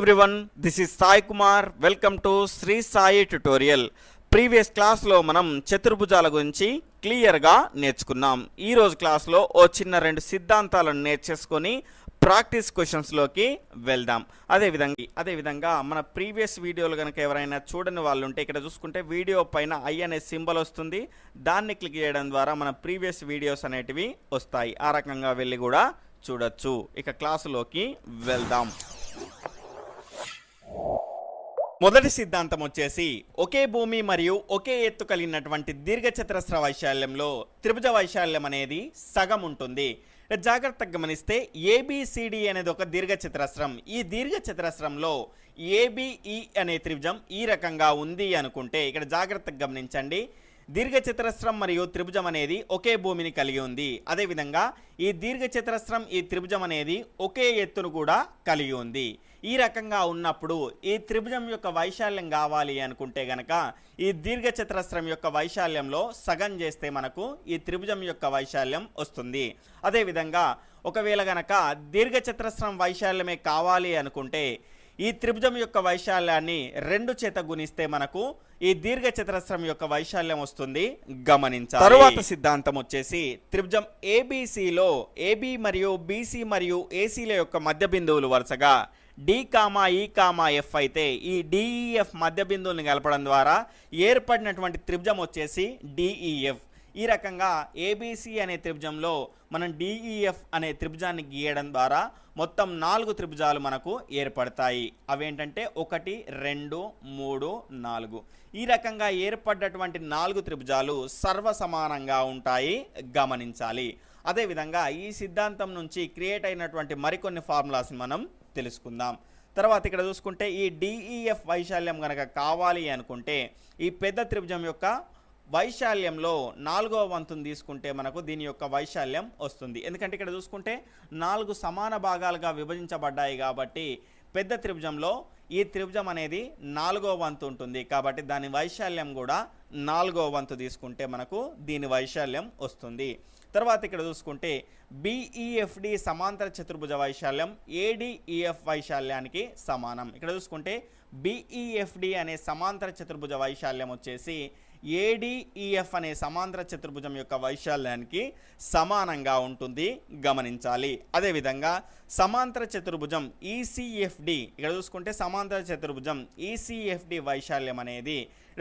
Everyone this is Sai Kumar welcome to Shri Sai tutorial previous క్లాస్లో మనం చతుర్భుజాల గురించి క్లియర్గా నేర్చుకున్నాం ఈరోజు క్లాస్లో ఓ చిన్న రెండు సిద్ధాంతాలను నేర్చేసుకొని ప్రాక్టీస్ క్వశ్చన్స్లోకి వెళ్దాం అదేవిధంగా అదేవిధంగా మన ప్రీవియస్ వీడియోలు కనుక ఎవరైనా చూడని వాళ్ళు ఉంటే ఇక్కడ చూసుకుంటే వీడియో పైన ఐ అనే సింబల్ వస్తుంది దాన్ని క్లిక్ చేయడం ద్వారా మన ప్రీవియస్ వీడియోస్ అనేటివి వస్తాయి ఆ రకంగా వెళ్ళి కూడా చూడొచ్చు ఇక క్లాసులోకి వెళ్దాం మొదటి సిద్ధాంతం వచ్చేసి ఒకే భూమి మరియు ఒకే ఎత్తు కలిగినటువంటి దీర్ఘచతురస్ర వైశాల్యంలో త్రిభుజ వైశాల్యం అనేది సగం ఉంటుంది. జాగ్రత్తగా గమనిస్తే ఏబిసిడి అనేది ఒక దీర్ఘచతురస్రం. ఈ దీర్ఘచతురస్రంలో ఏబిఈ అనే త్రిభుజం ఈ రకంగా ఉంది అనుకుంటే ఇక్కడ జాగ్రత్తగా గమనించండి. దీర్ఘచతురస్రం మరియు త్రిభుజం అనేది ఒకే భూమిని కలిగి ఉంది. అదేవిధంగా ఈ దీర్ఘచతురస్రం ఈ త్రిభుజం అనేది ఒకే ఎత్తును కూడా కలిగి ఉంది. ఈ రకంగా ఉన్నప్పుడు ఈ త్రిభుజం యొక్క వైశాల్యం కావాలి అనుకుంటే గనక ఈ దీర్ఘచతురస్రం యొక్క వైశాల్యంలో సగం చేస్తే మనకు ఈ త్రిభుజం యొక్క వైశాల్యం వస్తుంది. అదేవిధంగా ఒకవేళ గనక దీర్ఘచతురస్రం వైశాల్యమే కావాలి అనుకుంటే ఈ త్రిభుజం యొక్క వైశాల్యాన్ని రెండు చేత గుణిస్తే మనకు ఈ దీర్ఘ చతురస్రం యొక్క వైశాల్యం వస్తుంది. గమనించాలి. తరువాత సిద్ధాంతం వచ్చేసి త్రిభుజం ఏబిసిలో ఏబి మరియు బీసీ మరియు ఏసీల యొక్క మధ్య బిందువులు వరుసగా D comma E comma F అయితే ఈ డిఈఎఫ్ మధ్య బిందువుల్ని కలపడం ద్వారా ఏర్పడినటువంటి త్రిభుజం వచ్చేసి డిఈఎఫ్ ఈ రకంగా ఏబిసి అనే త్రిభుజంలో మనం డిఈఎఫ్ అనే త్రిభుజాన్ని గీయడం ద్వారా మొత్తం నాలుగు త్రిభుజాలు మనకు ఏర్పడతాయి. అవేంటంటే ఒకటి రెండు మూడు నాలుగు. ఈ రకంగా ఏర్పడ్డటువంటి నాలుగు త్రిభుజాలు సర్వసమానంగా ఉంటాయి. గమనించాలి. అదేవిధంగా ఈ సిద్ధాంతం నుంచి క్రియేట్ అయినటువంటి మరికొన్ని ఫార్ములాస్ని మనం తెలుసుకుందాం. తర్వాత ఇక్కడ చూసుకుంటే ఈ డిఈఎఫ్ వైశాల్యం కనుక కావాలి అనుకుంటే ఈ పెద్ద త్రిభుజం యొక్క వైశాల్యంలో నాలుగవ వంతుని తీసుకుంటే మనకు దీని యొక్క వైశాల్యం వస్తుంది. ఎందుకంటే ఇక్కడ చూసుకుంటే నాలుగు సమాన భాగాలుగా విభజించబడ్డాయి కాబట్టి పెద్ద త్రిభుజంలో ఈ త్రిభుజం అనేది నాలుగో వంతు ఉంటుంది. కాబట్టి దాని వైశాల్యం కూడా నాలుగో వంతు తీసుకుంటే మనకు దీని వైశాల్యం వస్తుంది. తర్వాత ఇక్కడ చూసుకుంటే బిఈఎఫ్డి సమాంతర చతుర్భుజ వైశాల్యం ఏడిఈఎఫ్ వైశాల్యానికి సమానం. ఇక్కడ చూసుకుంటే బిఈఎఫ్డి అనే సమాంతర చతుర్భుజ వైశాల్యం వచ్చేసి ఏడిఈఎఫ్ అనే సమాంతర చతుర్భుజం యొక్క వైశాల్యానికి సమానంగా ఉంటుంది. గమనించాలి. అదేవిధంగా సమాంతర చతుర్భుజం ఈసీఎఫ్డి ఇక్కడ చూసుకుంటే సమాంతర చతుర్భుజం ఈసీఎఫ్డి వైశాల్యం అనేది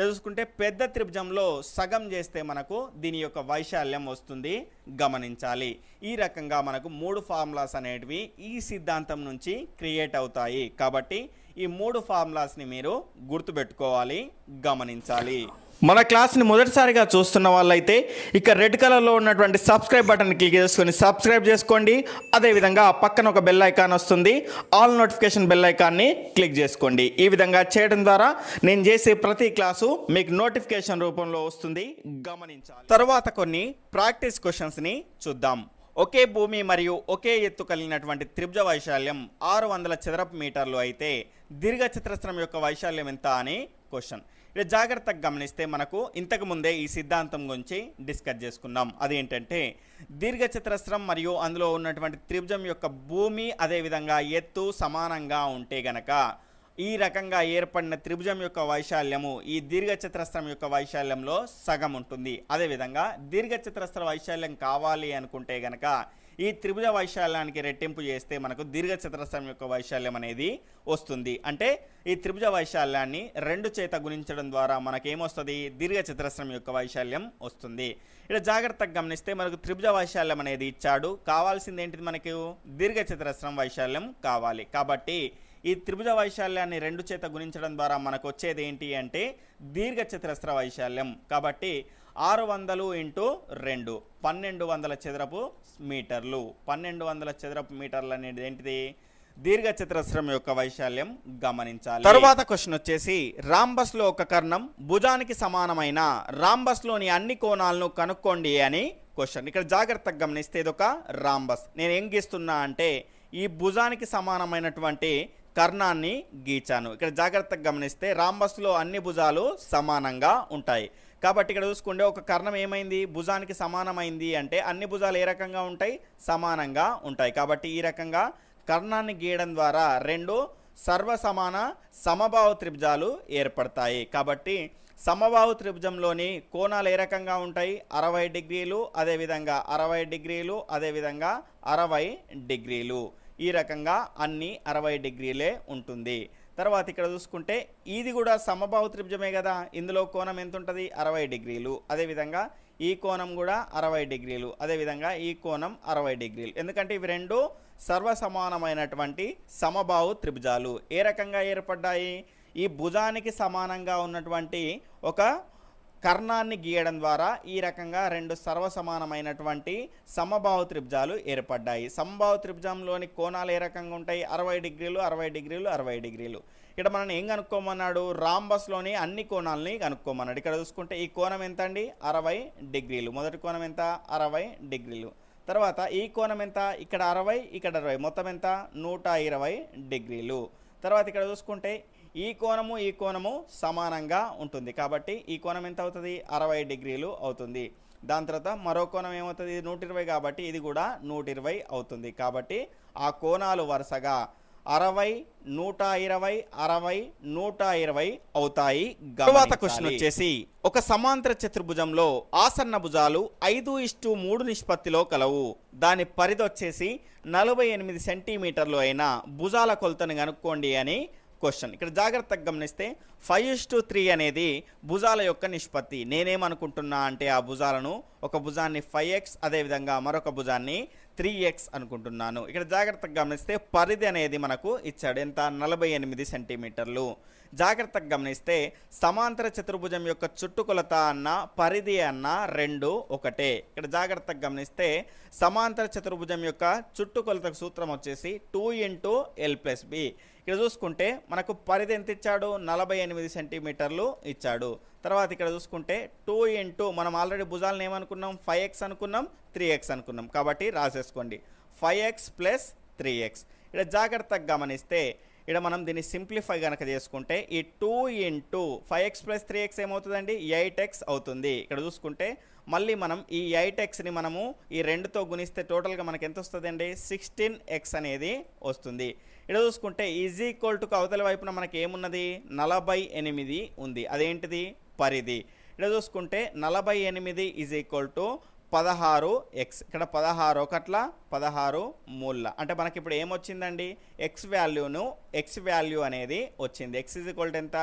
చూసుకుంటే పెద్ద త్రిభుజంలో సగం చేస్తే మనకు దీని యొక్క వైశాల్యం వస్తుంది. గమనించాలి. ఈ రకంగా మనకు మూడు ఫార్ములాస్ అనేటివి ఈ సిద్ధాంతం నుంచి క్రియేట్ అవుతాయి. కాబట్టి ఈ మూడు ఫార్ములాస్ని మీరు గుర్తుపెట్టుకోవాలి గమనించాలి. మన క్లాస్ని మొదటిసారిగా చూస్తున్న వాళ్ళైతే ఇక రెడ్ కలర్లో ఉన్నటువంటి సబ్స్క్రైబ్ బటన్ క్లిక్ చేసుకొని సబ్స్క్రైబ్ చేసుకోండి. అదేవిధంగా పక్కన ఒక బెల్ ఐకాన్ వస్తుంది. ఆల్ నోటిఫికేషన్ బెల్ ఐకాన్ని క్లిక్ చేసుకోండి. ఈ విధంగా చేయడం ద్వారా నేను చేసే ప్రతి క్లాసు మీకు నోటిఫికేషన్ రూపంలో వస్తుంది. గమనించాలి. తర్వాత కొన్ని ప్రాక్టీస్ క్వశ్చన్స్ని చూద్దాం. ఒకే భూమి మరియు ఒకే ఎత్తు కలిగినటువంటి త్రిభుజ వైశాల్యం ఆరు వందల చదరపు మీటర్లు అయితే దీర్ఘ చతురస్రం యొక్క వైశాల్యం ఎంత అని క్వశ్చన్. ఇక జాగ్రత్తగా గమనిస్తే మనకు ఇంతకు ముందే ఈ సిద్ధాంతం గురించి డిస్కస్ చేసుకున్నాం. అదేంటంటే దీర్ఘ చతురస్రం మరియు అందులో ఉన్నటువంటి త్రిభుజం యొక్క భూమి అదేవిధంగా ఎత్తు సమానంగా ఉంటే గనక ఈ రకంగా ఏర్పడిన త్రిభుజం యొక్క వైశాల్యము ఈ దీర్ఘచతురస్రం యొక్క వైశాల్యంలో సగం ఉంటుంది. అదేవిధంగా దీర్ఘ చతురస్ర వైశాల్యం కావాలి అనుకుంటే గనక ఈ త్రిభుజ వైశాల్యానికి రెట్టింపు చేస్తే మనకు దీర్ఘ చతురస్రం యొక్క వైశాల్యం అనేది వస్తుంది. అంటే ఈ త్రిభుజ వైశాల్యాన్ని రెండు చేత గుణించడం ద్వారా మనకేమొస్తుంది? దీర్ఘ చతురస్రం యొక్క వైశాల్యం వస్తుంది. ఇక్కడ జాగ్రత్తగా గమనిస్తే మనకు త్రిభుజ వైశాల్యం అనేది ఇచ్చాడు. కావాల్సింది ఏంటిది మనకు? దీర్ఘ చతురస్రం వైశాల్యం కావాలి. కాబట్టి ఈ త్రిభుజ వైశాల్యాన్ని రెండు చేత గుణించడం ద్వారా మనకు వచ్చేది ఏంటి అంటే దీర్ఘ చతురస్ర వైశాల్యం. కాబట్టి ఆరు వందలు ఇంటూ రెండు. పన్నెండు వందల చదరపు మీటర్లు. పన్నెండు వందల చదరపు మీటర్లు అనేది ఏంటిది? దీర్ఘ చతురస్రం యొక్క వైశాల్యం గమనించాలి. తరువాత క్వశ్చన్ వచ్చేసి రాంబస్లో ఒక కర్ణం భుజానికి సమానమైన రాంబస్లోని అన్ని కోణాలను కనుక్కోండి అని క్వశ్చన్. ఇక్కడ జాగ్రత్తగా గమనిస్తే ఇది ఒక రాంబస్ నేను ఏం గీస్తున్నా అంటే ఈ భుజానికి సమానమైనటువంటి కర్ణాన్ని గీచాను. ఇక్కడ జాగ్రత్తగా గమనిస్తే రాంబస్లో అన్ని భుజాలు సమానంగా ఉంటాయి. కాబట్టి ఇక్కడ చూసుకుంటే ఒక కర్ణం ఏమైంది? భుజానికి సమానమైంది అంటే అన్ని భుజాలు ఏ రకంగా ఉంటాయి? సమానంగా ఉంటాయి. కాబట్టి ఈ రకంగా కర్ణాన్ని గీయడం ద్వారా రెండు సర్వసమాన సమభావ త్రిభుజాలు ఏర్పడతాయి. కాబట్టి సమభావ త్రిభుజంలోని కోణాలు ఏ రకంగా ఉంటాయి? అరవై డిగ్రీలు అదేవిధంగా అరవై డిగ్రీలు అదేవిధంగా అరవై డిగ్రీలు. ఈ రకంగా అన్ని అరవై డిగ్రీలే ఉంటుంది. తర్వాత ఇక్కడ చూసుకుంటే ఇది కూడా సమభావ త్రిభుజమే కదా. ఇందులో కోణం ఎంత ఉంటుంది అరవై డిగ్రీలు. అదేవిధంగా ఈ కోణం కూడా అరవై డిగ్రీలు. అదేవిధంగా ఈ కోణం అరవై డిగ్రీలు. ఎందుకంటే ఇవి రెండు సర్వసమానమైనటువంటి సమభావు త్రిభుజాలు. ఏ రకంగా ఏర్పడ్డాయి? ఈ భుజానికి సమానంగా ఉన్నటువంటి ఒక కర్ణాన్ని గీయడం ద్వారా ఈ రకంగా రెండు సర్వసమానమైనటువంటి సమభావ త్రిభుజాలు ఏర్పడ్డాయి. సమభావ త్రిభుజంలోని కోణాలు ఏ రకంగా ఉంటాయి? అరవై డిగ్రీలు అరవై డిగ్రీలు అరవై డిగ్రీలు. ఇక్కడ మనం ఏం కనుక్కోమన్నాడు? రాంబస్లోని అన్ని కోణాలని కనుక్కోమన్నాడు. ఇక్కడ చూసుకుంటే ఈ కోణం ఎంత అండి అరవై డిగ్రీలు. మొదటి కోణం ఎంత? అరవై డిగ్రీలు. తర్వాత ఈ కోణం ఎంత? ఇక్కడ అరవై ఇక్కడ అరవై. మొత్తం ఎంత? నూట ఇరవై డిగ్రీలు. తర్వాత ఇక్కడ చూసుకుంటే ఈ కోణము ఈ కోణము సమానంగా ఉంటుంది. కాబట్టి ఈ కోణం ఎంత అవుతుంది అరవై డిగ్రీలు అవుతుంది. దాని తర్వాత మరో కోణం ఏమవుతుంది? ఇది నూట ఇరవై కాబట్టి ఇది కూడా నూట ఇరవై అవుతుంది. కాబట్టి ఆ కోణాలు వరుసగా అరవై నూట ఇరవై అరవై నూట ఇరవై అవుతాయి. తర్వాత క్వశ్చన్ వచ్చేసి ఒక సమాంతర చతుర్భుజంలో ఆసన్న భుజాలు ఐదు ఇష్టు మూడు నిష్పత్తిలో కలవు. దాని పరిధి వచ్చేసి నలభై ఎనిమిది సెంటీమీటర్లు అయిన భుజాల కొలతను కనుక్కోండి అని క్వశ్చన్. ఇక్కడ జాగ్రత్తగా గమనిస్తే ఫైవ్ ఇస్ టు త్రీ అనేది భుజాల యొక్క నిష్పత్తి. నేనేమనుకుంటున్నా అంటే ఆ భుజాలను ఒక భుజాన్ని ఫైవ్ ఎక్స్ అదేవిధంగా మరొక భుజాన్ని త్రీ ఎక్స్ అనుకుంటున్నాను. ఇక్కడ జాగ్రత్తగా గమనిస్తే పరిధి అనేది మనకు ఇచ్చాడు. ఎంత? నలభై ఎనిమిది సెంటీమీటర్లు. జాగ్రత్తగా గమనిస్తే సమాంతర చతుర్భుజం యొక్క చుట్టుకొలత అన్న పరిధి అన్న రెండు ఒకటే. ఇక్కడ జాగ్రత్తగా గమనిస్తే సమాంతర చతుర్భుజం యొక్క చుట్టుకొలతకు సూత్రం వచ్చేసి two into L plus B. ఇక్కడ చూసుకుంటే మనకు పరిధి ఎంత ఇచ్చాడు? నలభై ఎనిమిది సెంటీమీటర్లు ఇచ్చాడు. తర్వాత ఇక్కడ చూసుకుంటే టూ ఇంటూ మనం ఆల్రెడీ భుజాలను ఏమనుకున్నాం? ఫైవ్ ఎక్స్ అనుకున్నాం త్రీ ఎక్స్ అనుకున్నాం. కాబట్టి రాసేసుకోండి. Five X plus three X. ఇక్కడ జాగ్రత్తగా గమనిస్తే ఇక్కడ మనం దీన్ని సింప్లిఫై కనుక చేసుకుంటే ఈ two into five X plus three X ఏమవుతుందండి? ఎయిట్ ఎక్స్ అవుతుంది. ఇక్కడ చూసుకుంటే మళ్ళీ మనం ఈ ఎయిట్ ఎక్స్ని మనము ఈ రెండుతో గుణిస్తే టోటల్గా మనకి ఎంత వస్తుందండి? సిక్స్టీన్ ఎక్స్ అనేది వస్తుంది. ఇక్కడ చూసుకుంటే ఈజ్ ఈక్వల్ టు అవతల వైపున మనకి ఏమున్నది? నలభై ఎనిమిది ఉంది. అదేంటిది? పరిధి. ఇక్కడ చూసుకుంటే నలభై ఎనిమిది ఈజ్ ఈక్వల్ టు పదహారు ఎక్స్ ఇక్కడ పదహారు ఒకట్ల పదహారు మూల అంటే మనకి ఇప్పుడు ఏమొచ్చిందండి? ఎక్స్ వాల్యూను ఎక్స్ వాల్యూ అనేది వచ్చింది. ఎక్స్ ఈజ్ ఈక్వల్ టు ఎంత?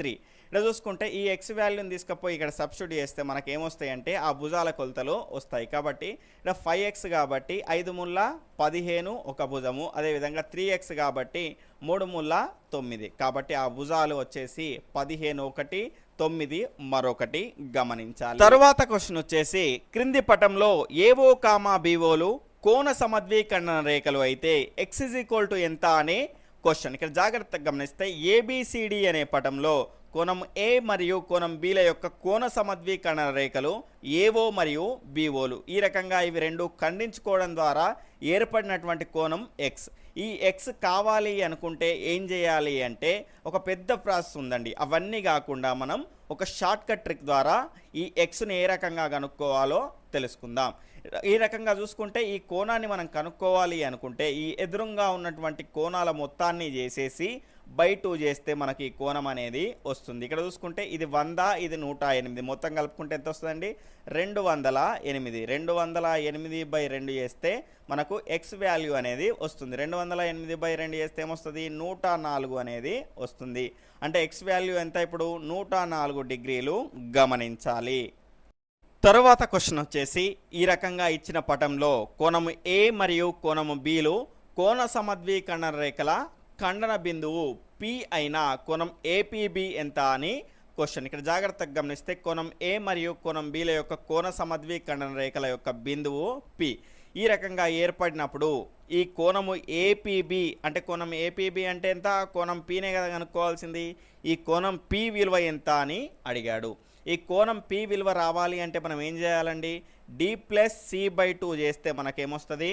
త్రీ ఇక్కడ చూసుకుంటే ఈ ఎక్స్ వాల్యూని తీసుకపోయి ఇక్కడ సబ్స్టిట్యూట్ చేస్తే మనకి ఏమొస్తాయంటే ఆ భుజాల కొలతలు వస్తాయి. కాబట్టి ఇక్కడ ఫైవ్ ఎక్స్ కాబట్టి ఐదు ముళ్ళ పదిహేను ఒక భుజము అదేవిధంగా త్రీ ఎక్స్ కాబట్టి మూడు ముళ్ళ తొమ్మిది. కాబట్టి ఆ భుజాలు వచ్చేసి పదిహేను ఒకటి తొమ్మిది మరొకటి గమనించాలి. తరువాత క్వశ్చన్ వచ్చేసి క్రింది పటంలో ఏవో కామా బీవోలు కోణ సమద్వీకరణ రేఖలు అయితే ఎక్స్ ఇజ్ ఈక్వల్ టు ఎంత అనే క్వశ్చన్ ఇక్కడ జాగ్రత్తగా గమనిస్తే ఏబిసిడి అనే పటంలో కోణం ఏ మరియు కోణం బీల యొక్క కోణ సమద్వీకరణ రేఖలు ఏవో మరియు బీఓలు ఈ రకంగా ఇవి రెండు ఖండించుకోవడం ద్వారా ఏర్పడినటువంటి కోణం ఎక్స్ ఈ ఎక్స్ కావాలి అనుకుంటే ఏం చేయాలి అంటే ఒక పెద్ద ప్రాసెస్ ఉందండి. అవన్నీ కాకుండా మనం ఒక షార్ట్కట్ ట్రిక్ ద్వారా ఈ ఎక్స్ని ఏ రకంగా కనుక్కోవాలో తెలుసుకుందాం. ఈ రకంగా చూసుకుంటే ఈ కోణాన్ని మనం కనుక్కోవాలి అనుకుంటే ఈ ఎదురుగా ఉన్నటువంటి కోణాల మొత్తాన్ని చేసేసి బై టూ చేస్తే మనకి కోణం అనేది వస్తుంది. ఇక్కడ చూసుకుంటే ఇది వంద ఇది నూట ఎనిమిది. మొత్తం కలుపుకుంటే ఎంత వస్తుందండి? రెండు వందల ఎనిమిది. రెండు వందల ఎనిమిది బై రెండు చేస్తే మనకు ఎక్స్ వాల్యూ అనేది వస్తుంది. రెండు వందల ఎనిమిది బై రెండు చేస్తే ఏమొస్తుంది? నూట నాలుగు అనేది వస్తుంది. అంటే ఎక్స్ వాల్యూ ఎంత ఇప్పుడు? నూట నాలుగు డిగ్రీలు గమనించాలి. తరువాత క్వశ్చన్ వచ్చేసి ఈ రకంగా ఇచ్చిన పటంలో కోణము ఏ మరియు కోణము బిలు కోణ సమద్వీకరణ రేఖల ఖండన బిందువు పి అయిన కోణం ఏపీబి ఎంత అని క్వశ్చన్ ఇక్కడ జాగ్రత్తగా గమనిస్తే కోణం ఏ మరియు కోణం బిల యొక్క కోణ సమద్వీకరణ రేఖల యొక్క బిందువు పి ఈ రకంగా ఏర్పడినప్పుడు ఈ కోణము ఏపీబి అంటే కోణం ఏపీబి అంటే ఎంత? కోణం పీనే కదా కనుక్కోవాల్సింది. ఈ కోణం పి విలువ ఎంత అని అడిగాడు. ఈ కోణం పి విలువ రావాలి అంటే మనం ఏం చేయాలండి? D plus C by two చేస్తే మనకేమొస్తుంది?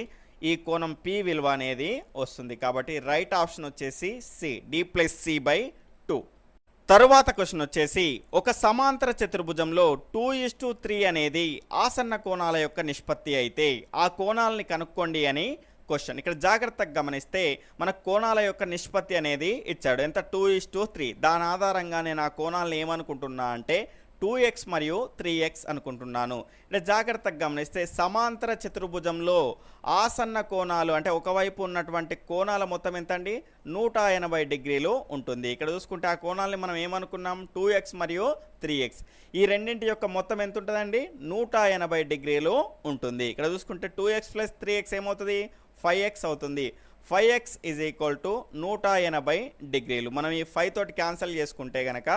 ఈ కోణం పి విలువ అనేది వస్తుంది. కాబట్టి రైట్ ఆప్షన్ వచ్చేసి C D plus C by two తరువాత క్వశ్చన్ వచ్చేసి ఒక సమాంతర చతుర్భుజంలో టూ ఇస్ టు త్రీ అనేది ఆసన్న కోణాల యొక్క నిష్పత్తి అయితే ఆ కోణాలని కనుక్కోండి అని క్వశ్చన్ ఇక్కడ జాగ్రత్తగా గమనిస్తే మన కోణాల యొక్క నిష్పత్తి అనేది ఇచ్చాడు. ఎంత? టూ ఇస్ టూ త్రీ దాని ఆధారంగా నేను ఆ కోణాలను ఏమనుకుంటున్నా అంటే టూ ఎక్స్ మరియు త్రీ ఎక్స్ అనుకుంటున్నాను. అంటే జాగ్రత్తగా గమనిస్తే సమాంతర చతుర్భుజంలో ఆసన్న కోణాలు అంటే ఒకవైపు ఉన్నటువంటి కోణాల మొత్తం ఎంత అండి నూట ఎనభై డిగ్రీలు ఉంటుంది. ఇక్కడ చూసుకుంటే ఆ కోణాలని మనం ఏమనుకున్నాం? టూ ఎక్స్ మరియు త్రీ ఎక్స్. ఈ రెండింటి యొక్క మొత్తం ఎంత ఉంటుందండి? నూట ఎనభై డిగ్రీలు ఉంటుంది. ఇక్కడ చూసుకుంటే two X plus three X ఏమవుతుంది? ఫైవ్ ఎక్స్ అవుతుంది. Five X is equal to నూట ఎనభై డిగ్రీలు. మనం ఈ ఫైవ్ తోటి క్యాన్సిల్ చేసుకుంటే కనుక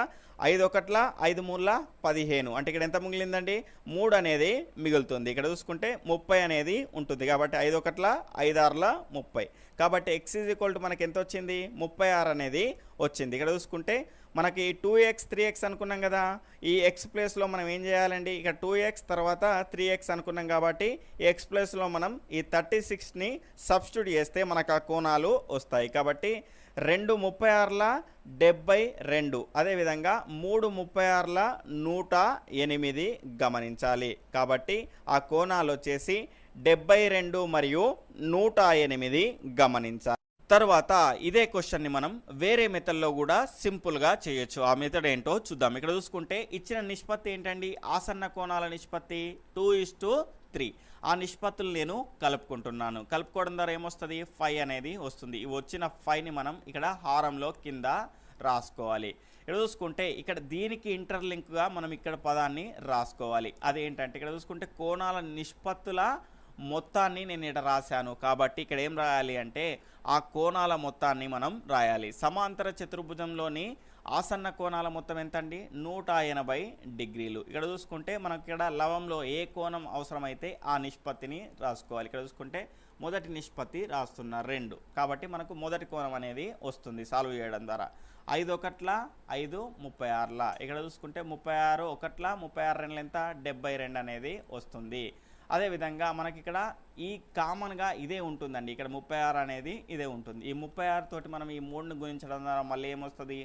ఐదు ఒకట్ల ఐదు మూడుల పదిహేను. అంటే ఇక్కడ ఎంత మిగిలిందండి? మూడు అనేది మిగులుతుంది. ఇక్కడ చూసుకుంటే ముప్పై అనేది ఉంటుంది. కాబట్టి ఐదు ఒకట్ల ఐదు ఆరుల ముప్పై. కాబట్టి ఎక్స్ ఈజ్ ఈక్వల్ టు మనకి ఎంత వచ్చింది? ముప్పై ఆరు అనేది వచ్చింది. ఇక్కడ చూసుకుంటే మనకి టూ ఎక్స్ త్రీ ఎక్స్ అనుకున్నాం కదా. ఈ ఎక్స్ ప్లేస్లో మనం ఏం చేయాలండి? ఇక టూ ఎక్స్ తర్వాత త్రీ ఎక్స్ అనుకున్నాం కాబట్టి ఎక్స్ ప్లేస్లో మనం ఈ థర్టీ సిక్స్ని సబ్స్టిట్యూట్ చేస్తే మనకు ఆ కోణాలు వస్తాయి. కాబట్టి రెండు ముప్పై ఆరుల డెబ్బై రెండు. అదేవిధంగా మూడు ముప్పై ఆరుల నూట ఎనిమిది గమనించాలి. కాబట్టి ఆ కోణాలు వచ్చేసి డెబ్బై రెండు మరియు నూట ఎనిమిది గమనించాలి. తర్వాత ఇదే క్వశ్చన్ని మనం వేరే మెథడ్లో కూడా సింపుల్గా చేయొచ్చు. ఆ మెథడ్ ఏంటో చూద్దాం. ఇక్కడ చూసుకుంటే ఇచ్చిన నిష్పత్తి ఏంటండి? ఆసన్న కోణాల నిష్పత్తి టూ ఇస్ టు త్రీ. ఆ నిష్పత్తులు నేను కలుపుకుంటున్నాను. కలుపుకోవడం ద్వారా ఏమొస్తుంది? ఫైవ్ అనేది వస్తుంది. ఈ వచ్చిన ఫైవ్ని మనం ఇక్కడ హారంలో కింద రాసుకోవాలి. ఇక్కడ చూసుకుంటే ఇక్కడ దీనికి ఇంటర్లింక్గా మనం ఇక్కడ పదాన్ని రాసుకోవాలి. అదేంటంటే ఇక్కడ చూసుకుంటే కోణాల నిష్పత్తుల మొత్తాన్ని నేను ఇక్కడ రాశాను. కాబట్టి ఇక్కడ ఏం రాయాలి అంటే ఆ కోణాల మొత్తాన్ని మనం రాయాలి. సమాంతర చతుర్భుజంలోని ఆసన్న కోణాల మొత్తం ఎంత అండి నూట ఎనభై డిగ్రీలు. ఇక్కడ చూసుకుంటే మనకి ఇక్కడ లవంలో ఏ కోణం అవసరమైతే ఆ నిష్పత్తిని రాసుకోవాలి. ఇక్కడ చూసుకుంటే మొదటి నిష్పత్తి రాస్తున్న రెండు. కాబట్టి మనకు మొదటి కోణం అనేది వస్తుంది సాల్వ్ చేయడం ద్వారా. ఐదు ఒకట్ల? ఐదు ముప్పై ఆరుల? ఇక్కడ చూసుకుంటే ముప్పై ఆరు ఒకట్ల? ముప్పై ఆరు రెండు ఎంత? డెబ్బై రెండు అనేది వస్తుంది. అదేవిధంగా మనకి ఇక్కడ ఈ కామన్గా ఇదే ఉంటుందండి. ఇక్కడ ముప్పై ఆరు అనేది ఇదే ఉంటుంది. ఈ ముప్పై ఆరు తోటి మనం ఈ మూడుని గుణించడం ద్వారా మళ్ళీ ఏమొస్తుంది?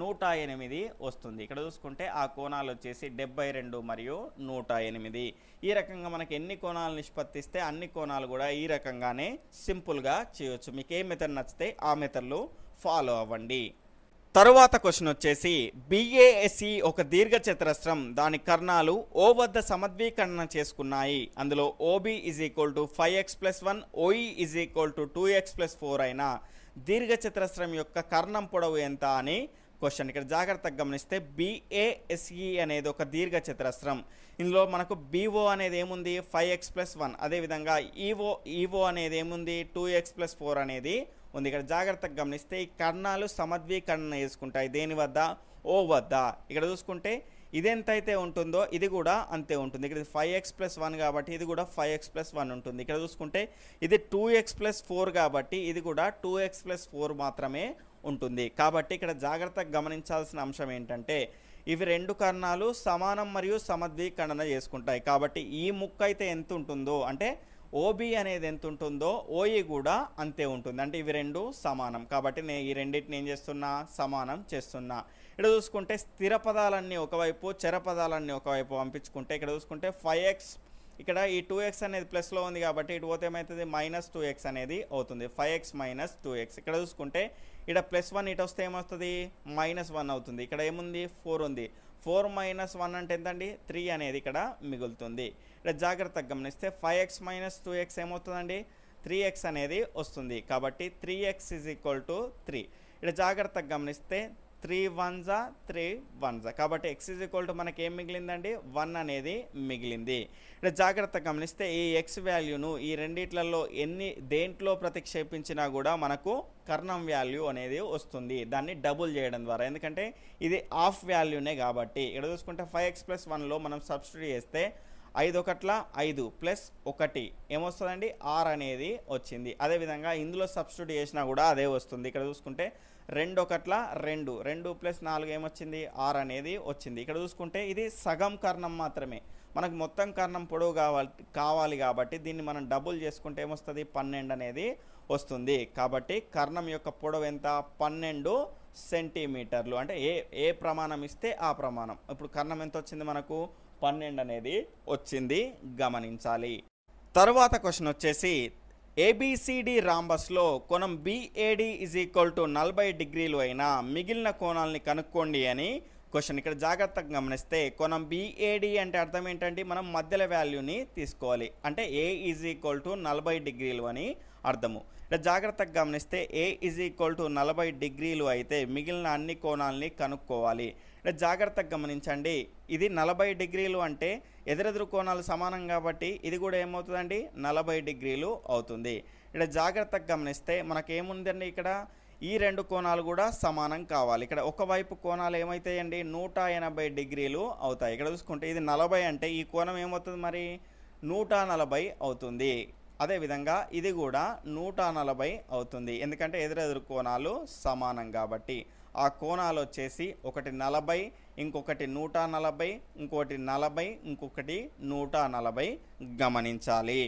నూట ఎనిమిది వస్తుంది. ఇక్కడ చూసుకుంటే ఆ కోణాలు వచ్చేసి డెబ్బై రెండు మరియు నూట ఎనిమిది. ఈ రకంగా మనకి ఎన్ని కోణాలు నిష్పత్తిస్తే అన్ని కోణాలు కూడా ఈ రకంగానే సింపుల్గా చేయొచ్చు. మీకు ఏ మెథడ్ నచ్చితే ఆ మెథడ్లు ఫాలో అవ్వండి. తరువాత క్వశ్చన్ వచ్చేసి బిఏఎస్సి ఒక దీర్ఘ చతురస్రం దాని కర్ణాలు ఓ వద్ద సమద్వీకరణ చేసుకున్నాయి. అందులో O B is equal to five X plus one O E is equal to two X plus four అయిన దీర్ఘ చతురస్రం యొక్క కర్ణం పొడవు ఎంత అని క్వశ్చన్ ఇక్కడ జాగ్రత్తగా గమనిస్తే బిఏఎస్ఈ అనేది ఒక దీర్ఘ చతురస్రం ఇందులో మనకు బీఓ అనేది ఏముంది? ఫైవ్ ఎక్స్ ప్లస్ వన్ అదేవిధంగా ఈవో ఈఓ అనేది ఏముంది? టూ ఎక్స్ ప్లస్ ఫోర్ అనేది ఉంది. ఇక్కడ జాగ్రత్తగా గమనిస్తే ఈ కర్ణాలు సమద్వీకరణ చేసుకుంటాయి. దేని వద్ద? ఓ వద్ద. ఇక్కడ చూసుకుంటే ఇది ఎంతైతే అయితే ఉంటుందో ఇది కూడా అంతే ఉంటుంది. ఇక్కడ ఫైవ్ ఎక్స్ ప్లస్ వన్ కాబట్టి ఇది కూడా ఫైవ్ ఎక్స్ ప్లస్ వన్ ఉంటుంది. ఇక్కడ చూసుకుంటే ఇది టూ ఎక్స్ ప్లస్ ఫోర్ కాబట్టి ఇది కూడా టూ ఎక్స్ ప్లస్ ఫోర్ మాత్రమే ఉంటుంది. కాబట్టి ఇక్కడ జాగ్రత్తగా గమనించాల్సిన అంశం ఏంటంటే ఇవి రెండు కర్ణాలు సమానం మరియు సమద్వీకరణ చేసుకుంటాయి. కాబట్టి ఈ ముక్క అయితే ఎంత ఉంటుందో అంటే ఓబి అనేది ఎంత ఉంటుందో ఓఈ కూడా అంతే ఉంటుంది. అంటే ఇవి రెండు సమానం. కాబట్టి నేను ఈ రెండింటిని ఏం చేస్తున్నా? సమానం చేస్తున్నా. ఇక్కడ చూసుకుంటే స్థిర పదాలన్నీ ఒకవైపు చర పదాలన్నీ ఒకవైపు పంపించుకుంటే ఇక్కడ చూసుకుంటే ఫైవ్ ఎక్స్ ఇక్కడ ఈ టూ ఎక్స్ అనేది ప్లస్లో ఉంది కాబట్టి ఇటు పోతే ఏమవుతుంది మైనస్ టూ ఎక్స్ అనేది అవుతుంది. Five X minus two X. ఇక్కడ చూసుకుంటే ఇక్కడ ప్లస్ వన్ ఇటు వస్తే ఏమొస్తుంది? మైనస్ వన్ అవుతుంది. ఇక్కడ ఏముంది? ఫోర్ ఉంది. ఫోర్ మైనస్ వన్ అంటే ఎంతండి? త్రీ అనేది ఇక్కడ మిగులుతుంది. ఇక్కడ జాగ్రత్తగా గమనిస్తే five X minus two X ఏమవుతుందండి? త్రీ ఎక్స్ అనేది వస్తుంది. కాబట్టి three X is equal to three. ఇక్కడ జాగ్రత్తగా గమనిస్తే త్రీ వన్ జా త్రీ వన్ జా కాబట్టి ఎక్స్ ఈజ్ ఈక్వల్ టు మనకి ఏం మిగిలిందండి? వన్ అనేది మిగిలింది. ఇక్కడ జాగ్రత్తగా గమనిస్తే ఈ ఎక్స్ వాల్యూను ఈ రెండిట్లలో ఎన్ని దేంట్లో ప్రతిక్షేపించినా కూడా మనకు కర్ణం వాల్యూ అనేది వస్తుంది. దాన్ని డబుల్ చేయడం ద్వారా. ఎందుకంటే ఇది హాఫ్ వాల్యూనే కాబట్టి. ఇక్కడ చూసుకుంటే ఫైవ్ ఎక్స్ ప్లస్ వన్లో మనం సబ్స్టిట్యూట్ చేస్తే ఐదు ఒకట్ల ఐదు ప్లస్ ఒకటి. ఏమొస్తుందండి? ఆర్ అనేది వచ్చింది. అదేవిధంగా ఇందులో సబ్స్టిట్యూట్ చేసినా కూడా అదే వస్తుంది. ఇక్కడ చూసుకుంటే రెండు ఒకట్ల రెండు. రెండు ప్లస్ నాలుగు ఏమొచ్చింది? ఆర్ అనేది వచ్చింది. ఇక్కడ చూసుకుంటే ఇది సగం కర్ణం మాత్రమే. మనకు మొత్తం కర్ణం పొడవు కావాలి కావాలి కాబట్టి దీన్ని మనం డబుల్ చేసుకుంటే ఏమొస్తుంది? పన్నెండు అనేది వస్తుంది. కాబట్టి కర్ణం యొక్క పొడవు ఎంత? పన్నెండు సెంటీమీటర్లు. అంటే ఏ ఏ ప్రమాణం ఇస్తే ఆ ప్రమాణం. ఇప్పుడు కర్ణం ఎంత వచ్చింది మనకు? పన్నెండు అనేది వచ్చింది గమనించాలి. తరువాత క్వశ్చన్ వచ్చేసి ఏబిసిడి రాంబస్లో కోణం బిఏడి ఈజ్ ఈక్వల్ టు నలభై డిగ్రీలు అయినా మిగిలిన కోణాలని కనుక్కోండి అని క్వశ్చన్ ఇక్కడ జాగ్రత్తగా గమనిస్తే కోణం బిఏడి అంటే అర్థం ఏంటంటే మనం మధ్యల వాల్యూని తీసుకోవాలి. అంటే ఏ ఈజ్ ఈక్వల్ టు నలభై డిగ్రీలు అని అర్థము. ఇక్కడ జాగ్రత్తగా గమనిస్తే ఏ ఈజ్ ఈక్వల్ టు నలభై డిగ్రీలు అయితే మిగిలిన అన్ని కోణాలని కనుక్కోవాలి. జాగ్రత్తగా గమనించండి. ఇది నలభై డిగ్రీలు అంటే ఎదురెదురు కోణాలు సమానం కాబట్టి ఇది కూడా ఏమవుతుందండి? నలభై డిగ్రీలు అవుతుంది. ఇక్కడ జాగ్రత్తగా గమనిస్తే మనకేముందండి ఇక్కడ? ఈ రెండు కోణాలు కూడా సమానం కావాలి. ఇక్కడ ఒకవైపు కోణాలు ఏమవుతాయండి నూట ఎనభై డిగ్రీలు అవుతాయి. ఇక్కడ చూసుకుంటే ఇది నలభై అంటే ఈ కోణం ఏమవుతుంది మరి? నూట నలభై అవుతుంది. అదేవిధంగా ఇది కూడా నూట నలభై అవుతుంది. ఎందుకంటే ఎదురెదురు కోణాలు సమానం కాబట్టి. ఆ కోణాలు వచ్చేసి ఒకటి నలభై ఇంకొకటి నూట నలభై ఇంకొకటి నలభై ఇంకొకటి నూట నలభై గమనించాలి.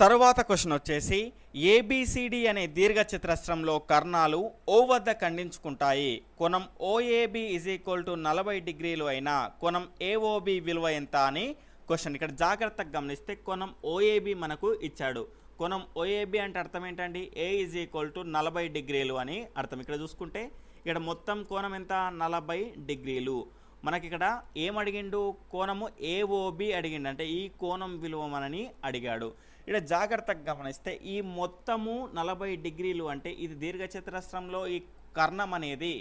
తరువాత క్వశ్చన్ వచ్చేసి ఏబిసిడి అనే దీర్ఘ చతురస్రంలో కర్ణాలు ఓ వద్ద ఖండించుకుంటాయి. కొనం O A B is equal to నలభై డిగ్రీలు అయినా కొనం ఏఓబి విలువ ఎంత అని క్వశ్చన్. ఇక్కడ జాగ్రత్తగా గమనిస్తే కొనం ఓఏబి మనకు ఇచ్చాడు. కోణం ఓఏబి అంటే అర్థం ఏంటండి? ఏ ఈజ్ ఈక్వల్ టు నలభై డిగ్రీలు అని అర్థం. ఇక్కడ చూసుకుంటే ఇక్కడ మొత్తం కోణం ఎంత? నలభై డిగ్రీలు. మనకి ఇక్కడ ఏం అడిగిండు? కోణము ఏఓబి అడిగిండు. అంటే ఈ కోణం విలువ మనని అడిగాడు. ఇక్కడ జాగ్రత్తగా గమనిస్తే ఈ మొత్తము నలభై డిగ్రీలు అంటే ఇది దీర్ఘచతురస్రంలో ఈ కర్ణం అనేది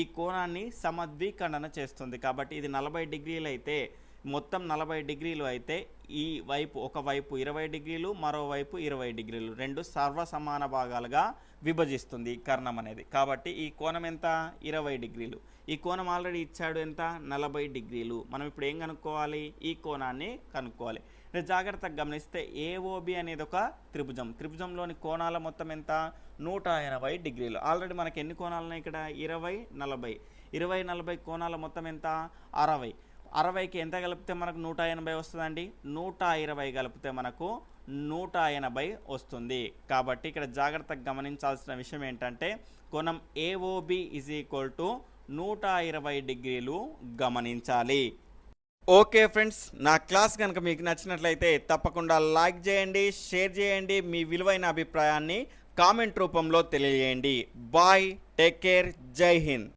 ఈ కోణాన్ని సమద్విఖండన చేస్తుంది. కాబట్టి ఇది నలభై డిగ్రీలు అయితే మొత్తం నలభై డిగ్రీలు అయితే ఈ వైపు ఒక వైపు ఇరవై డిగ్రీలు మరోవైపు ఇరవై డిగ్రీలు. రెండు సర్వసమాన భాగాలుగా విభజిస్తుంది కర్ణం అనేది. కాబట్టి ఈ కోణం ఎంత? ఇరవై డిగ్రీలు. ఈ కోణం ఆల్రెడీ ఇచ్చాడు ఎంత? నలభై డిగ్రీలు. మనం ఇప్పుడు ఏం కనుక్కోవాలి? ఈ కోణాన్ని కనుక్కోవాలి. జాగ్రత్తగా గమనిస్తే ఏఓబి అనేది ఒక త్రిభుజం. త్రిభుజంలోని కోణాల మొత్తం ఎంత? నూట ఎనభై డిగ్రీలు. ఆల్రెడీ మనకి ఎన్ని కోణాలు ఉన్నాయి ఇక్కడ? ఇరవై నలభై. ఇరవై నలభై కోణాల మొత్తం ఎంత? అరవై. అరవైకి ఎంత కలిపితే మనకు నూట ఎనభై వస్తుందండి? నూట ఇరవై కలిపితే మనకు నూట ఎనభై వస్తుంది. కాబట్టి ఇక్కడ జాగ్రత్తగా గమనించాల్సిన విషయం ఏంటంటే కోణం ఏఓబి ఇజ్ ఈక్వల్ టు నూట ఇరవై డిగ్రీలు గమనించాలి. ఓకే ఫ్రెండ్స్ నా క్లాస్ కనుక మీకు నచ్చినట్లయితే తప్పకుండా లైక్ చేయండి షేర్ చేయండి మీ విలువైన అభిప్రాయాన్ని కామెంట్ రూపంలో తెలియజేయండి. బాయ్ టేక్ కేర్ జై హింద్.